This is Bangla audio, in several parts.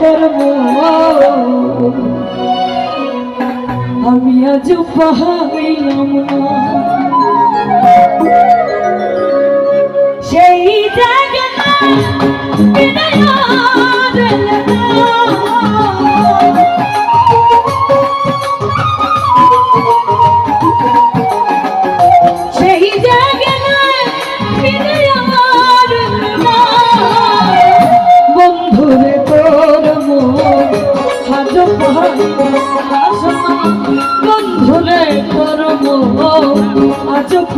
করব আমি আজ পাহাইলাম না। সেই জায়গা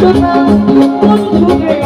শোনা বন্ধুরে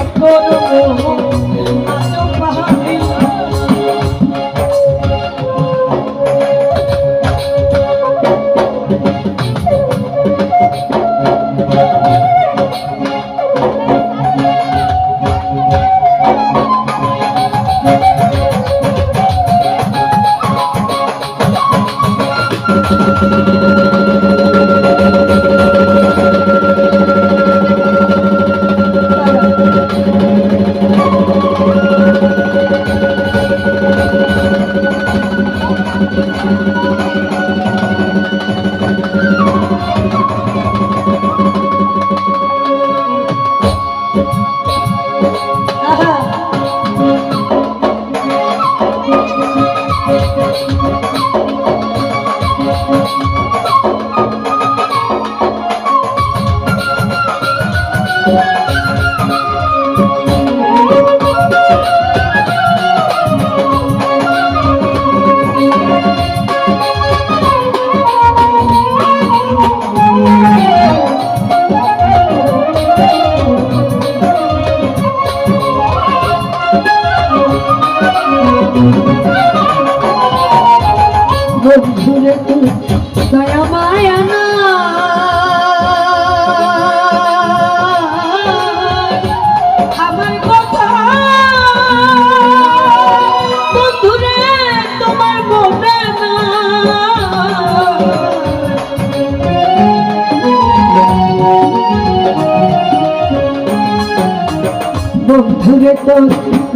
ভুলে তো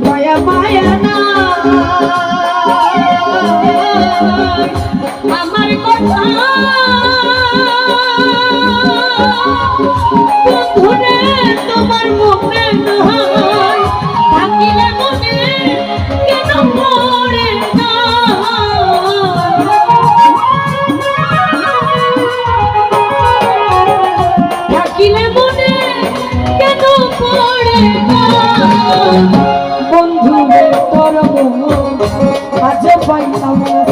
মায়া মায়া না। আমার কথা তোমার মুখে 欢迎到我。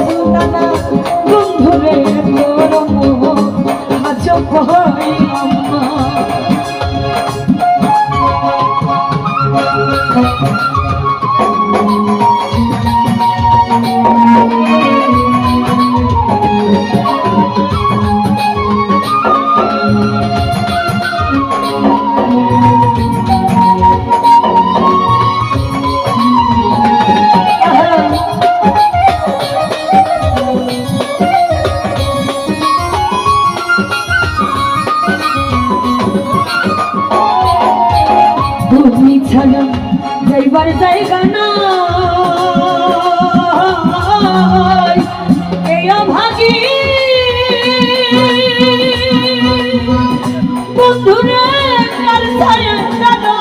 যাইবার জায়গা না এই ভাগি বন্ধুরা তার সারে দাদা।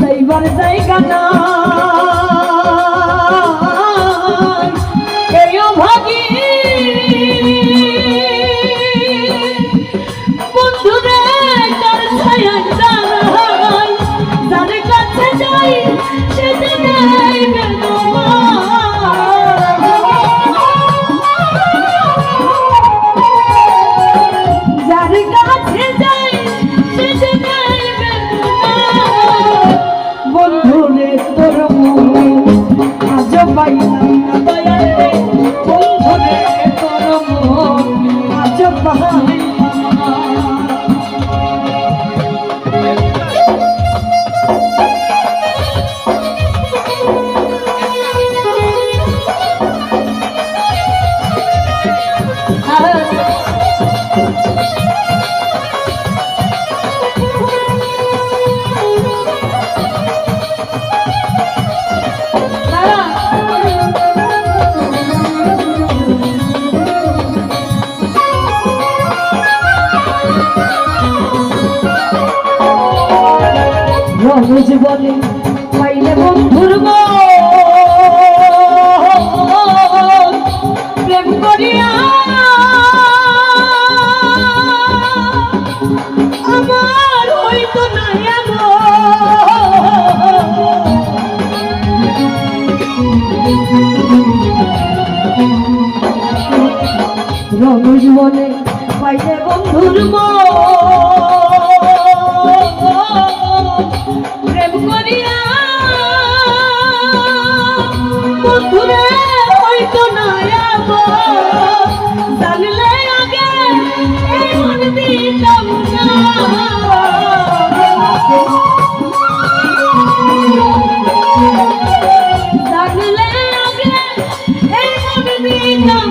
যাইবার জায়গা না বলে করিয়া। বন্ধুরে হয়তো নয়াব জানলে আগে এমন দিতাম না। জানলে আগে এমন দিতাম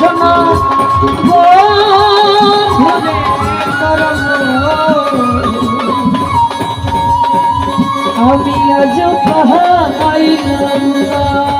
ঘোষণা আমি আজ পাহা আইলাম